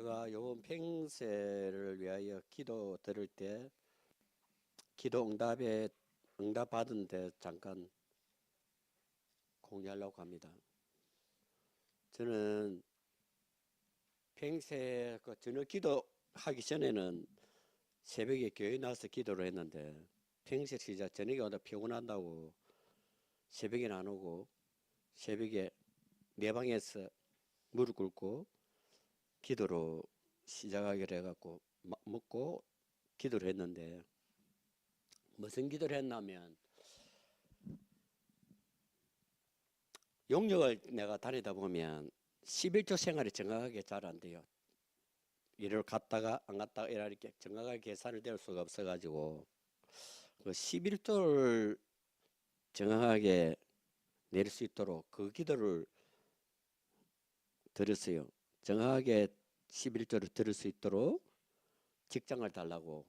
제가 요번 팽세를 위하여 기도 들을 때 기도 응답에 응답 받은 데 잠깐 공유하려고 합니다. 저는 팽세 그 저녁 기도 하기 전에는 새벽에 교회 나와서 기도를 했는데 팽세 시작 저녁에 오다 피곤한다고 새벽에는 안 오고 새벽에 내 방에서 무릎 꿇고 기도로 시작하기로 해갖고 마- 먹고 기도를 했는데 무슨 기도를 했냐면 용역을 내가 다니다 보면 11조 생활이 정확하게 잘 안 돼요. 일을 갔다가 안 갔다가 이렇게 정확하게 계산을 될 수가 없어가지고 그 11조를 정확하게 낼 수 있도록 그 기도를 들었어요. 정확하게 11조를 들을 수 있도록 직장을 달라고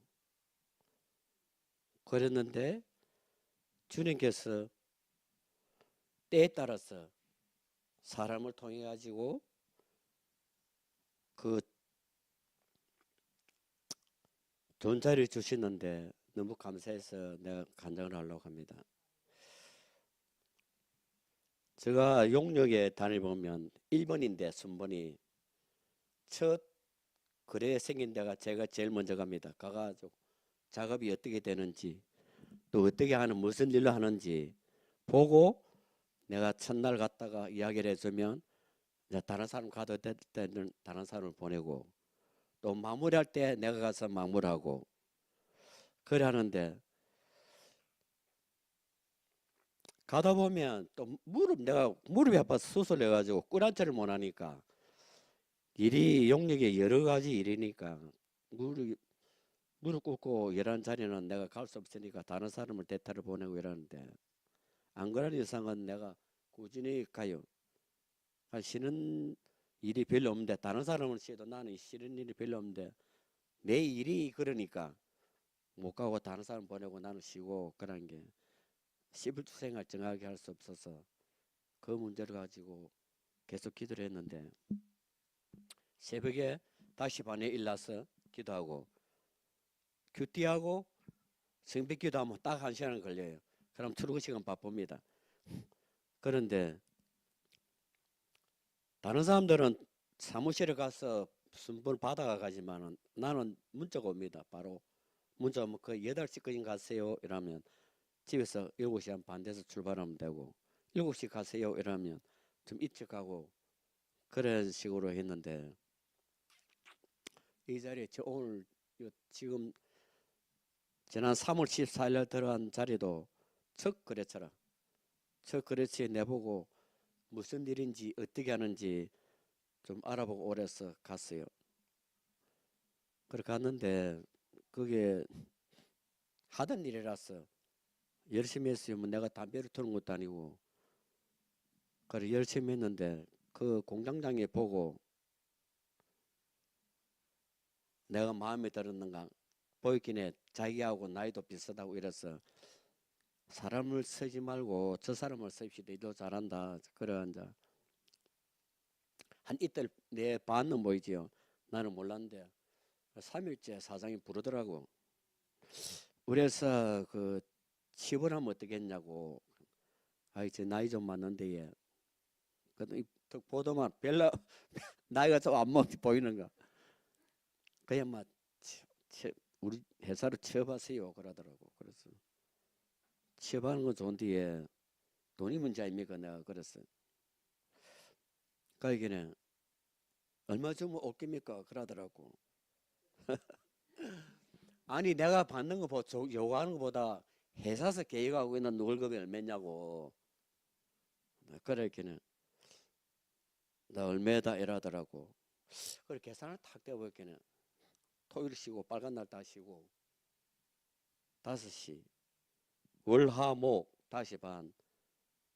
그랬는데 주님께서 때에 따라서 사람을 통해 가지고 그 좋은 자리를 주시는데 너무 감사해서 내가 간증을 하려고 합니다. 제가 용역에 다녀보면 1번인데 순번이 첫 거래 생긴 데가 제가 제일 먼저 갑니다. 가가지고 작업이 어떻게 되는지 또 어떻게 하는 무슨 일로 하는지 보고 내가 첫날 갔다가 이야기를 해주면 이제 다른 사람 가도 될 때는 다른 사람을 보내고 또 마무리할 때 내가 가서 마무리하고 그래 하는데 가다 보면 또 무릎 내가 무릎이 아파서 수술해 가지고 꿀한철을 못 하니까 일이 용역에 여러 가지 일이니까 무릎 무릎 꿇고 일하는 자리는 내가 갈 수 없으니까 다른 사람을 대타를 보내고 이러는데 안 그런 이상은 내가 꾸준히 가요. 아, 쉬는 일이 별로 없는데 다른 사람은 쉬도 나는 쉬는 일이 별로 없는데 내 일이 그러니까 못 가고 다른 사람 보내고 나는 쉬고 그런 게 시불 생활 정하게 할 수 없어서 그 문제를 가지고 계속 기도를 했는데 새벽에 다시 반에 일어나서 기도하고 큐티하고 성벽 기도하면 딱 한 시간 걸려요. 그럼 출근 시간 바쁩니다. 그런데 다른 사람들은 사무실에 가서 순번 받아가 가지만은 나는 문자가 옵니다. 바로 문자 오면 그 8시까지 가세요 이러면 집에서 7시 한반 돼서 출발하면 되고 7시 가세요 이러면 좀 일찍 가고 그런 식으로 했는데 이 자리에 저 오늘 요 지금 지난 3월 14일 날 들어간 자리도 첫 거래처라 첫 거래처에 내보고 무슨 일인지 어떻게 하는지 좀 알아보고 오래서 갔어요. 그래 갔는데 그게 하던 일이라서 열심히 했어요. 뭐 내가 담배를 피우는 것도 아니고 그래 열심히 했는데 그 공장장이 보고 내가 마음에 들었는가 보이기에 자기하고 나이도 비슷하다고 이래서 사람을 쓰지 말고 저 사람을 씁시다. 너 잘한다. 그래 이제 한 이틀 내 반은 보이지요. 나는 몰랐는데 3일째 사장이 부르더라고. 그래서 그 치부하면 어떻게 했냐고. 아 이 제 나이 좀 많는데 예. 그래도 보도만 별로 나이가 좀 안먹 보이는가. 그냥 막 우리 회사로 취업하세요 그러더라고. 그래서 취업하는 건 좋은데 예. 돈이 문제 아닙니까 내가 그랬어. 그러기는 얼마 주면 없겠습니까 그러더라고. 아니 내가 받는 거 보, 저- 요구하는 것보다 회사에서 계획하고 있는 월급이 얼마냐고. 그랬기는 나 얼마다 이러더라고. 그래 계산을 탁 떼어보기는 토요일 쉬고 빨간 날 다 쉬고 다섯 시 월화목 다시 반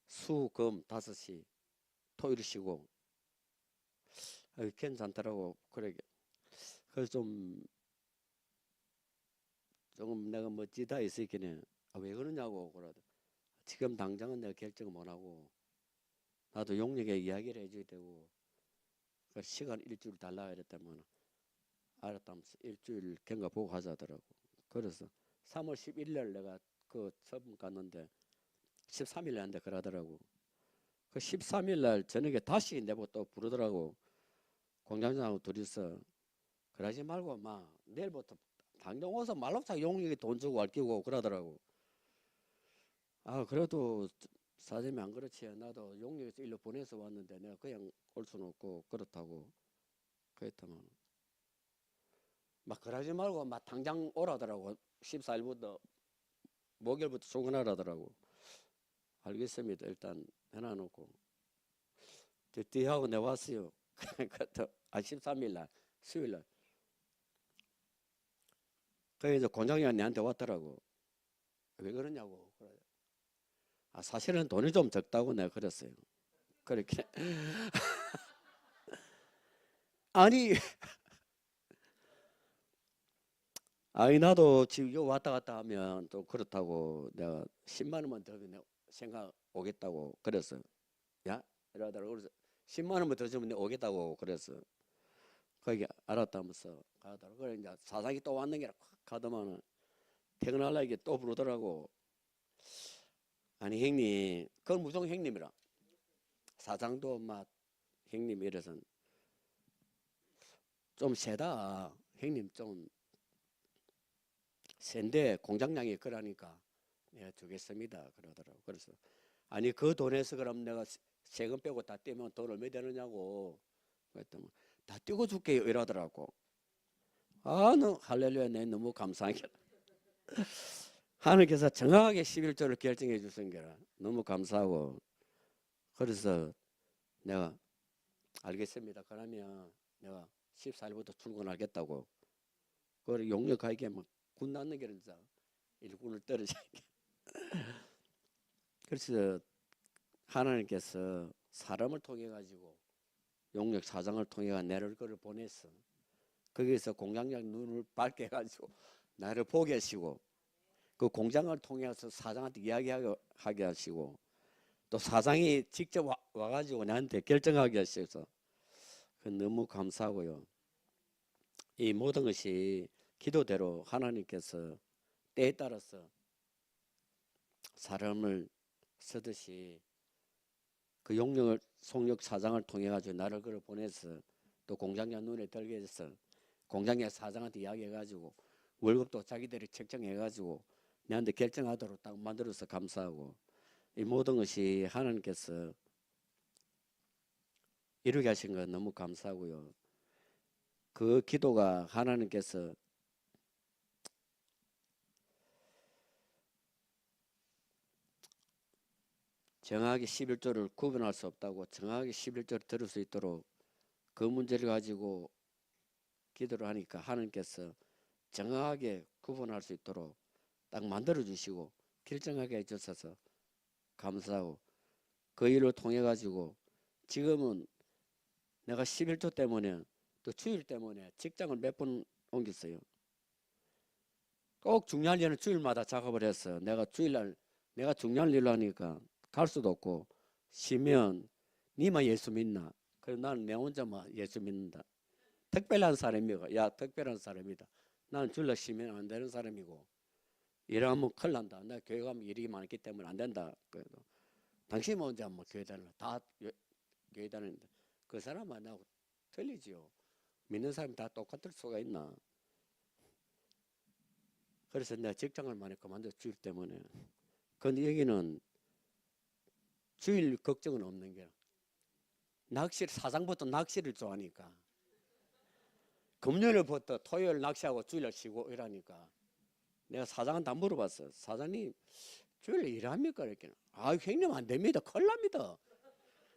수금 다섯 시 토요일 쉬고. 아, 괜찮더라고. 그래 그래서 좀 조금 내가 멋지다 있었기는 아, 왜 그러냐고 그러더 지금 당장은 내가 결정 못 하고 나도 용역에 이야기를 해줘야 되고 그 시간 일주일 달라 이랬다면 알았다면서 일주일 경과 보고 하자더라고. 그래서 3월 11일 날 내가 그 처분 갔는데 13일 날한테 그러더라고. 그 13일 날 저녁에 다시 내보고 또 부르더라고. 공장장하고 둘이서 그러지 말고 막 내일부터 당장 와서 말로차 용역에 돈 주고 알끼고 그러더라고. 아 그래도 사장님이 안 그렇지 나도 용역에서 일로 보내서 왔는데 내가 그냥 올 수는 없고 그렇다고 그랬더만 막 그러지 말고 막 당장 오라더라고. 14일부터 목요일부터 출근하라더라고. 알겠습니다. 일단 해놔놓고. 뒤하고 내가 왔어요. 그때 아 13일날 수요일날. 그래서 권장이 내한테 왔더라고. 왜 그러냐고. 아 사실은 돈이 좀 적다고 내가 그랬어요. 그렇게. 아니 아니 나도 지금 요 왔다 갔다 하면 또 그렇다고 내가 10만 원만 더 내가 생각 오겠다고 그랬어. 야 이러더라고 그래서 10만 원만 더 주면 내가 오겠다고 그랬어. 거기 알았다면서 가더라고. 그래 이제 사장이 또 왔는 게라 가더만은 퇴근하려게 또 부르더라고. 아니 형님 그건 무조건 형님이라. 사장도 막 형님 이래서 좀 세다 형님 좀 센데 공장량이 그러니까. 내가 주겠습니다. 그러더라고. 그래서 아니 그 돈에서 그럼 내가 세- 세금 빼고 다 떼면 돈 얼마 되느냐고 그랬더니 다 떼고 줄게요 이러더라고. 아 너 할렐루야 내 너무 감사하게. 하나님께서 정확하게 11조를 결정해 주신 게라 너무 감사하고. 그래서 내가 알겠습니다. 그러면 내가 14일부터 출근하겠다고. 그걸 용역하게 막 군 낳는 게 진짜 일군을 떨어져 그래서 하나님께서 사람을 통해 가지고 용역 사장을 통해 내를 거를 보냈어 거기서 공장장 눈을 밝게 해가지고 나를 보게 하시고 그 공장을 통해서 사장한테 이야기하게 하게 하시고 또 사장이 직접 와, 와가지고 나한테 결정하게 하셔서 그 너무 감사하고요. 이 모든 것이 기도대로 하나님께서 때에 따라서 사람을 쓰듯이 그 용역을 송역 사장을 통해 가지고 나를 그를 보내서 또 공장장 눈에 들게 해서 공장장 사장한테 이야기해 가지고 월급도 자기들이 책정해 가지고 내한테 결정하도록 딱 만들어서 감사하고 이 모든 것이 하나님께서 이루게 하신 거 너무 감사하고요. 그 기도가 하나님께서 정확하게 11조를 구분할 수 없다고 정확하게 11조를 들을 수 있도록 그 문제를 가지고 기도를 하니까 하나님께서 정확하게 구분할 수 있도록 딱 만들어 주시고 결정하게 해주셔서 감사하고 그 일을 통해 가지고 지금은 내가 11조 때문에 또 주일 때문에 직장을 몇 번 옮겼어요. 꼭 중요한 일은 주일마다 작업을 했어. 내가 주일날 내가 중요한 일을 하니까 갈 수도 없고 쉬면 니만 예수 믿나? 그래 나는 내 혼자만 예수 믿는다. 특별한 사람이고 야 특별한 사람이다. 나는 주일날 쉬면 안 되는 사람이고 일하면 큰일 난다. 나 교회 가면 일이 많기 때문에 안 된다. 그래도 당신 혼자 뭐 교회 다니라 다 여- 교회 다니는데 그 사람 만 나고 틀리지요. 믿는 사람이 다 똑같을 수가 있나? 그래서 내가 직장을 많이 그만둬 주일 때문에. 근데 여기는 주일 걱정은 없는 게 낚시 사장부터 낚시를 좋아하니까 금요일부터 토요일 낚시하고 주일 쉬고 이러니까 내가 사장한테 안 물어봤어. 사장님 주일 일합니까? 이렇게. 아 형님 안 됩니다. 큰일 납니다.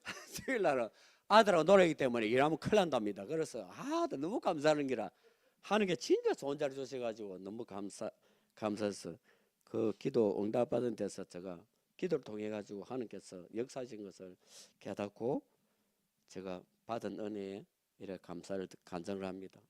주일 날은 아들하고 놀아기 때문에 일하면 큰일 난답니다. 그래서 아 너무 감사하는 기라 하는 게 진짜 좋은 자리 주셔가지고 너무 감사 감사해서 그 기도 응답 받은 데서 제가 기도를 통해 가지고 하나님께서 역사하신 것을 깨닫고 제가 받은 은혜에 이래 감사를 간증을 합니다.